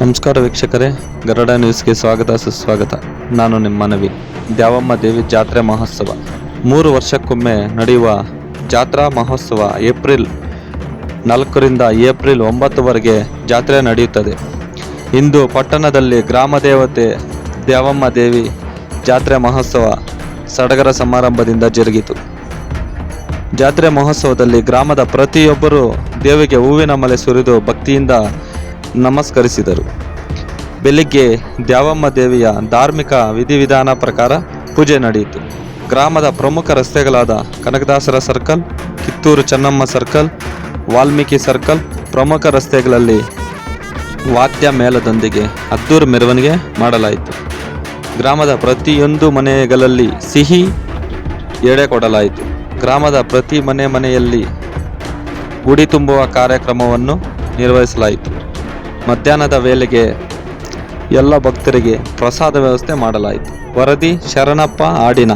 ನಮಸ್ಕಾರ ವೀಕ್ಷಕರೇ, ಗರಡ ನ್ಯೂಸ್ಗೆ ಸ್ವಾಗತ, ಸುಸ್ವಾಗತ. ನಾನು ನಿಮ್ಮ ಮನವಿ ದ್ಯಾವಮ್ಮ ದೇವಿ ಜಾತ್ರೆ ಮಹೋತ್ಸವ. ಮೂರು ವರ್ಷಕ್ಕೊಮ್ಮೆ ನಡೆಯುವ ಜಾತ್ರಾ ಮಹೋತ್ಸವ ಏಪ್ರಿಲ್ ನಾಲ್ಕರಿಂದ ಏಪ್ರಿಲ್ ಒಂಬತ್ತುವರೆಗೆ ಜಾತ್ರೆ ನಡೆಯುತ್ತದೆ. ಇಂದು ಪಟ್ಟಣದಲ್ಲಿ ಗ್ರಾಮ ದೇವತೆ ದ್ಯಾವಮ್ಮ ದೇವಿ ಜಾತ್ರೆ ಮಹೋತ್ಸವ ಸಡಗರ ಸಮಾರಂಭದಿಂದ ಜರುಗಿತು. ಜಾತ್ರೆ ಮಹೋತ್ಸವದಲ್ಲಿ ಗ್ರಾಮದ ಪ್ರತಿಯೊಬ್ಬರೂ ದೇವಿಗೆ ಹೂವಿನ ಮಲೆ ಸುರಿದು ಭಕ್ತಿಯಿಂದ ನಮಸ್ಕರಿಸಿದರು. ಬೆಳಿಗ್ಗೆ ದ್ಯಾವಮ್ಮ ದೇವಿಯ ಧಾರ್ಮಿಕ ವಿಧಿವಿಧಾನ ಪ್ರಕಾರ ಪೂಜೆ ನಡೆಯಿತು. ಗ್ರಾಮದ ಪ್ರಮುಖ ರಸ್ತೆಗಳಾದ ಕನಕದಾಸರ circle, Kittur Chennamma circle, Valmiki circle ಪ್ರಮುಖ ರಸ್ತೆಗಳಲ್ಲಿ ವಾದ್ಯ ಮೇಳದೊಂದಿಗೆ ಅದ್ದೂರು ಮೆರವಣಿಗೆ ಮಾಡಲಾಯಿತು. ಗ್ರಾಮದ ಪ್ರತಿಯೊಂದು ಮನೆಗಳಲ್ಲಿ ಸಿಹಿ ಎಡೆ ಕೊಡಲಾಯಿತು ಗ್ರಾಮದ ಪ್ರತಿ ಮನೆ ಮನೆಯಲ್ಲಿ ಗುಡಿ ತುಂಬುವ ಕಾರ್ಯಕ್ರಮವನ್ನು ನಿರ್ವಹಿಸಲಾಯಿತು. ಮಧ್ಯಾಹ್ನದ ವೇಳೆಗೆ ಎಲ್ಲ ಭಕ್ತರಿಗೆ ಪ್ರಸಾದ ವ್ಯವಸ್ಥೆ ಮಾಡಲಾಯಿತು. ವರದಿ ಶರಣಪ್ಪ ಆಡಿನ.